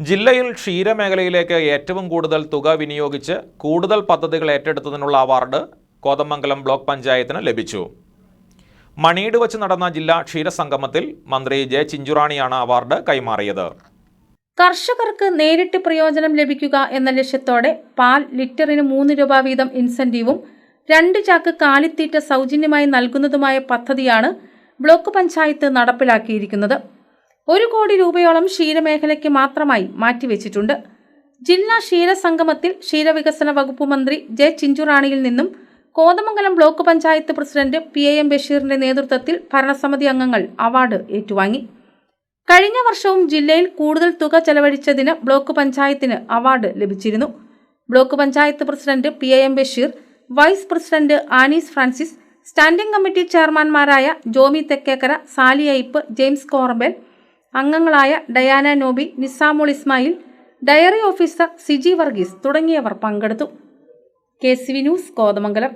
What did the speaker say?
ജില്ലയിൽ ക്ഷീരമേഖലയിലേക്ക് ഏറ്റവും കൂടുതൽ തുക വിനിയോഗിച്ച് കൂടുതൽ പദ്ധതികൾ ഏറ്റെടുത്തതിനുള്ള അവാർഡ് കോതമംഗലം ബ്ലോക്ക് പഞ്ചായത്തിന് ലഭിച്ചു. മണിയിട് വച്ച് നടന്ന ജില്ലാ ക്ഷീരസംഗമത്തിൽ മന്ത്രി ജെ ചിഞ്ചുറാണിയാണ് അവാർഡ് കൈമാറിയത്. കർഷകർക്ക് നേരിട്ട് പ്രയോജനം ലഭിക്കുക എന്ന ലക്ഷ്യത്തോടെ പാൽ ലിറ്ററിന് മൂന്ന് രൂപ വീതം ഇൻസെന്റീവും രണ്ട് ചാക്ക് കാലിത്തീറ്റ സൗജന്യമായി നൽകുന്നതുമായ പദ്ധതിയാണ് ബ്ലോക്ക് പഞ്ചായത്ത് നടപ്പിലാക്കിയിരിക്കുന്നത്. ഒരു കോടി രൂപയോളം ക്ഷീരമേഖലയ്ക്ക് മാത്രമായി മാറ്റിവെച്ചിട്ടുണ്ട്. ജില്ലാ ക്ഷീരസംഗമത്തിൽ ക്ഷീരവികസന വകുപ്പ് മന്ത്രി ജെ ചിഞ്ചുറാണിയിൽ നിന്നും Kothamangalam block panchayat president P A M ബഷീറിന്റെ നേതൃത്വത്തിൽ ഭരണസമിതി അംഗങ്ങൾ അവാർഡ് ഏറ്റുവാങ്ങി. കഴിഞ്ഞ വർഷവും ജില്ലയിൽ കൂടുതൽ തുക ചെലവഴിച്ചതിന് ബ്ലോക്ക് പഞ്ചായത്തിന് അവാർഡ് ലഭിച്ചിരുന്നു. Block panchayat president P A M Basheer vice president Anees Francis standing committee ചെയർമാൻമാരായ Jomy Thekkekara Sally Aipe James Korbal അംഗങ്ങളായ Diana Noby Nizamul Ismail dairy officer Siji Varghese തുടങ്ങിയവർ പങ്കെടുത്തു. K C V news Kothamangalam.